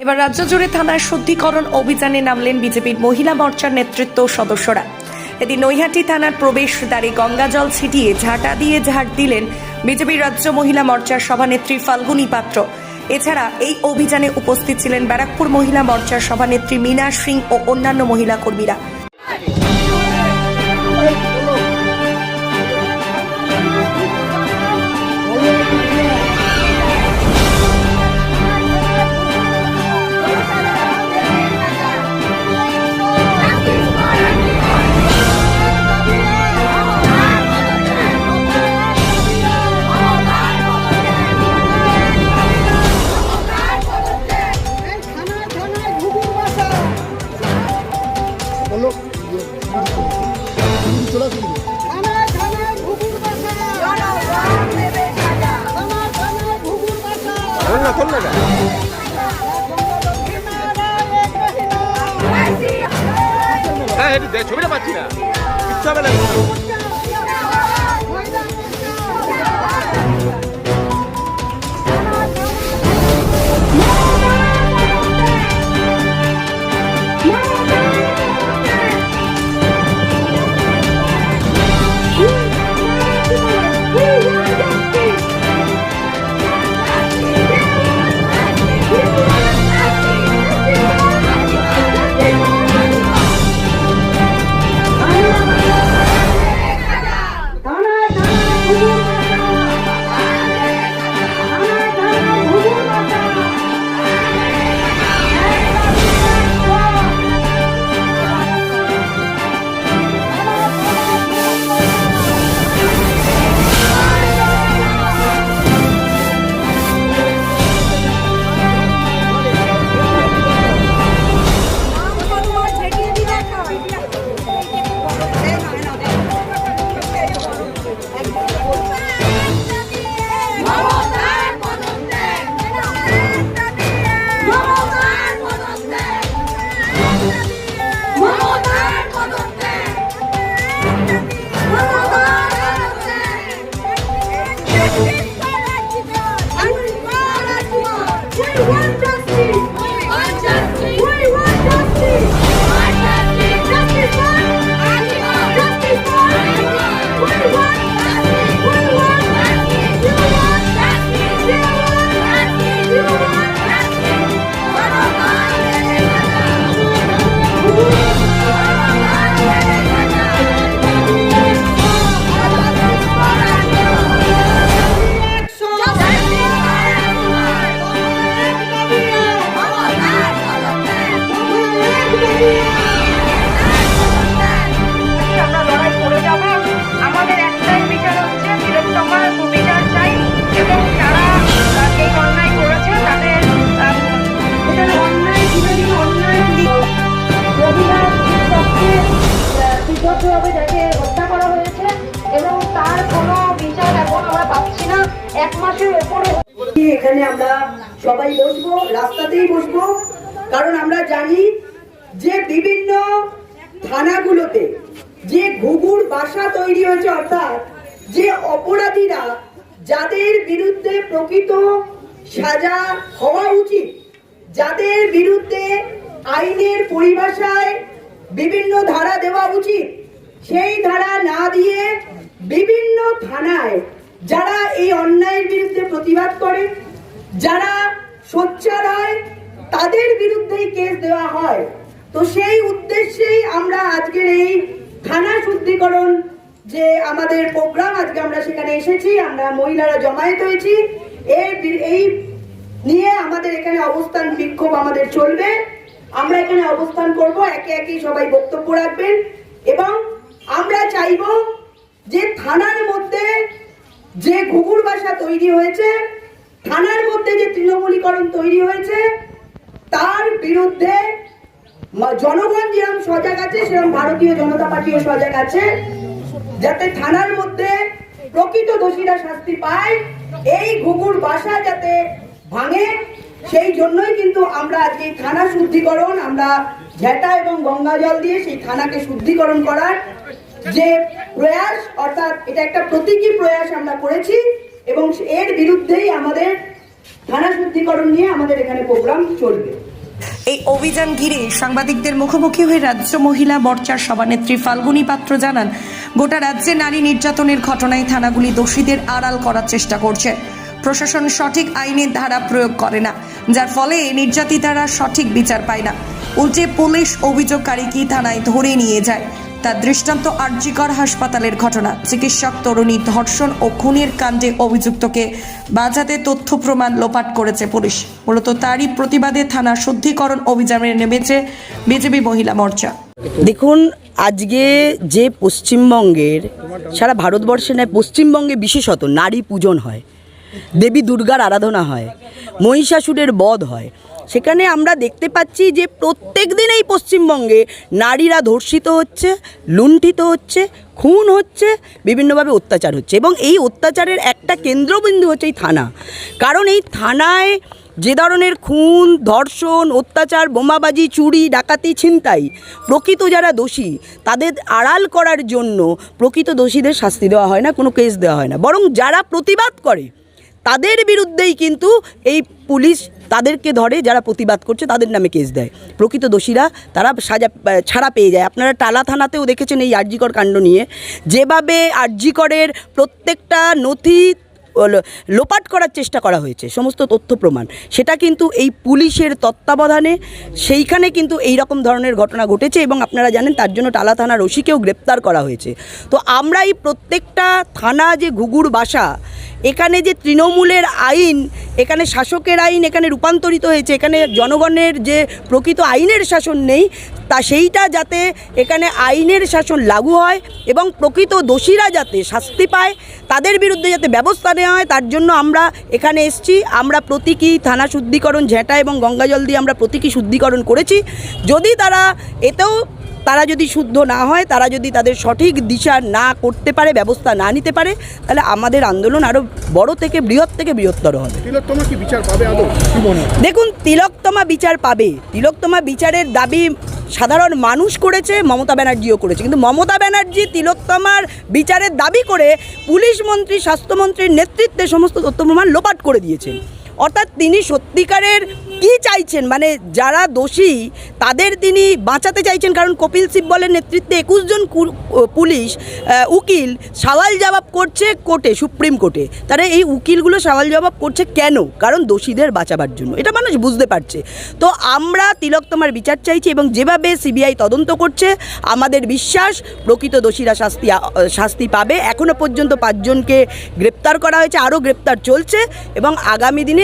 এবার রাজ্য জুড়ে থানার শুদ্ধিকরণ অভিযানে নামলেন বিজেপির মহিলা মোর্চার নেতৃত্ব সদস্যরা। এদিন নৈহাটি থানার প্রবেশ দ্বারে গঙ্গাজল ছিটিয়ে ঝাঁটা দিয়ে ঝাড় দিলেন বিজেপির রাজ্য মহিলা মোর্চার সভানেত্রী ফাল্গুনী পাত্র। এছাড়া এই অভিযানে উপস্থিত ছিলেন ব্যারাকপুর মহিলা মোর্চার সভানেত্রী মীনা সিং ও অন্যান্য মহিলা কর্মীরা। বাসা। চল না চল না হ্যাঁ ছবিটা পাচ্ছি না। কিচ্ছু হবে না। এখানে আমরা সবাই বসবো? রাস্তাতেই বসবো? কারণ আমরা জানি যে বিভিন্ন থানাগুলোতে যে ঘুঘুর বাসা তৈরি হয়েছে, অর্থাৎ যে অপরাধীরা যাদের বিরুদ্ধে প্রকৃত সাজা হওয়া উচিত, যাদের বিরুদ্ধে আইনের পরিভাষায় বিভিন্ন ধারা দেওয়া উচিত, সেই ধারা না দিয়ে বিভিন্ন থানায় যারা এই অন্যায়ের বিরুদ্ধে প্রতিবাদ করে, যারা সোচ্চার হয়, তাদের বিরুদ্ধেই কেস দেওয়া হয়। তো সেই উদ্দেশ্যেই আমরা আজকের এই থানা শুদ্ধিকরণ যে আমাদের প্রোগ্রাম, আজকে আমরা সেখানে এসেছি, আমরা মহিলারা জমায়েত হয়েছি। এই এই নিয়ে আমাদের এখানে অবস্থান বিক্ষোভ আমাদের চলবে। আমরা এখানে অবস্থান করব, একে একে সবাই বক্তব্য রাখবেন। এবং আমরা চাইব যে থানার মধ্যে যে ঘুঘুর বাসা তৈরি হয়েছে, থানার মধ্যে যে তৃণমূলীকরণ তৈরি হয়েছে, তার বিরুদ্ধে জনগণ যেরকম সজাগ আছে, সেরকম ভারতীয় জনতা পার্টিও সজাগ আছে, যাতে থানার মধ্যে প্রকৃত দোষীরা শাস্তি পায়, এই ঘুঘুর বাসা যাতে ভাঙে, সেই জন্যই কিন্তু আমরা আজকে থানা শুদ্ধিকরণ, আমরা ঝেঁটা এবং গঙ্গা জল দিয়ে সেই থানাকে শুদ্ধিকরণ করার যে প্রয়াস, অর্থাৎ এটা একটা প্রতীকী প্রয়াস আমরা করেছি, এবং এর বিরুদ্ধেই আমাদের থানা শুদ্ধিকরণ নিয়ে আমাদের এখানে প্রোগ্রাম চলবে। এই অভিযান ঘিরে সাংবাদিকদের মুখোমুখি হয়ে রাজ্য মহিলা মোর্চার সভানেত্রী ফাল্গুনী পাত্র জানান, গোটা রাজ্যে নারী নির্যাতনের ঘটনায় থানাগুলি দোষীদের আড়াল করার চেষ্টা করছে। প্রশাসন সঠিক আইনের ধারা প্রয়োগ করে না, যার ফলে নির্যাতিতারা সঠিক বিচার পায় না। উল্টে পুলিশ অভিযোগকারীকে থানায় ধরে নিয়ে যায়। তার দৃষ্টান্ত আরজিকর হাসপাতালের ঘটনা। চিকিৎসক, তরুণী, ধর্ষণ ও খুনের কাণ্ডে অভিযুক্তকে বাজাতে তথ্য প্রমাণ লোপাট করেছে পুলিশ। মূলত তারই প্রতিবাদে থানা শুদ্ধিকরণ অভিযানে নেমেছে বিজেপি মহিলা মোর্চা। দেখুন, আজকে যে পশ্চিমবঙ্গের, সারা ভারতবর্ষে নয়, পশ্চিমবঙ্গে বিশেষত নারী পূজন হয়, দেবী দুর্গার আরাধনা হয়, মহিষাসুরের বধ হয় সেখানে আমরা দেখতে পাচ্ছি যে প্রত্যেক দিন এই পশ্চিমবঙ্গে নারীরা ধর্ষিত হচ্ছে, লুণ্ঠিত হচ্ছে, খুন হচ্ছে, বিভিন্নভাবে অত্যাচার হচ্ছে এবং এই অত্যাচারের একটা কেন্দ্রবিন্দু হচ্ছে এই থানা। কারণ এই থানায় যে ধরনের খুন, ধর্ষণ, অত্যাচার, বোমাবাজি, চুরি, ডাকাতি, ছিনতাই প্রকৃত যারা দোষী, তাদের আড়াল করার জন্য প্রকৃত দোষীদের শাস্তি দেওয়া হয় না, কোনো কেস দেওয়া হয় না। বরং যারা প্রতিবাদ করে, তাদের বিরুদ্ধেই কিন্তু এই পুলিশ তাদেরকে ধরে যারা প্রতিবাদ করছে তাদের নামে কেস দেয়। প্রকৃত দোষীরা তারা সাজা ছাড়া পেয়ে যায়। আপনারা টালা থানাতেও দেখেছেন এই আরজিকর কাণ্ড নিয়ে। যেভাবে আরজিকরের প্রত্যেকটা নথি লোপাট করার চেষ্টা করা হয়েছে, সমস্ত তথ্য প্রমাণ। সেটা কিন্তু এই পুলিশের তত্ত্বাবধানে, সেইখানে কিন্তু এই রকম ধরনের ঘটনা ঘটেছে এবং আপনারা জানেন তার জন্য টালা থানার ওসিকেও গ্রেপ্তার করা হয়েছে। তো আমরা এই প্রত্যেকটা থানা যে ঘুঘুর বাসা এখানে যে তৃণমূলের আইন, এখানে শাসকের আইন এখানে রূপান্তরিত হয়েছে, এখানে জনগণের যে প্রকৃত আইনের শাসন নেই, তা সেইটা যাতে এখানে আইনের শাসন লাগু হয় এবং প্রকৃত দোষীরা যাতে শাস্তি পায়, তাদের বিরুদ্ধে যাতে ব্যবস্থা নেওয়া হয়, তার জন্য আমরা এখানে এসছি। আমরা প্রতীকী থানা শুদ্ধিকরণ, ঝেঁটা এবং গঙ্গাজল দিয়ে আমরা প্রতীকী শুদ্ধিকরণ করেছি। যদি তারা এতেও তারা যদি শুদ্ধ না হয় তারা যদি তাদের সঠিক দিশা না করতে পারে ব্যবস্থা না নিতে পারে তাহলে আমাদের আন্দোলন আরও বড় থেকে বৃহৎ থেকে বৃহত্তর হবে। দেখুন তিলকতমা বিচার পাবে। তিলকতমা বিচারের দাবি সাধারণ মানুষ করেছে মমতা ব্যানার্জিও করেছে। কিন্তু মমতা ব্যানার্জি তিলোত্তমার বিচারের দাবি করে পুলিশ মন্ত্রী স্বাস্থ্যমন্ত্রীর নেতৃত্বে সমস্ত তথ্য প্রমাণ লোপাট করে দিয়েছেন। অর্থাৎ তিনি সত্যিকারের কি চাইছেন? মানে যারা দোষী, তাদের তিনি বাঁচাতে চাইছেন। কারণ কপিল সিব্বলের নেতৃত্বে একুশ জন পুলিশ উকিল সওয়াল জবাব করছে কোর্টে, সুপ্রিম কোর্টে। তারা এই উকিলগুলো সওয়াল জবাব করছে কেন? কারণ দোষীদের বাঁচাবার জন্য। এটা মানুষ বুঝতে পারছে। তো আমরা তিলকতমার বিচার চাইছি এবং যেভাবে সিবিআই তদন্ত করছে, আমাদের বিশ্বাস, প্রকৃত দোষীরা শাস্তি শাস্তি পাবে। এখনও পর্যন্ত পাঁচজনকে গ্রেপ্তার করা হয়েছে। আরও গ্রেপ্তার চলছে এবং আগামী দিনে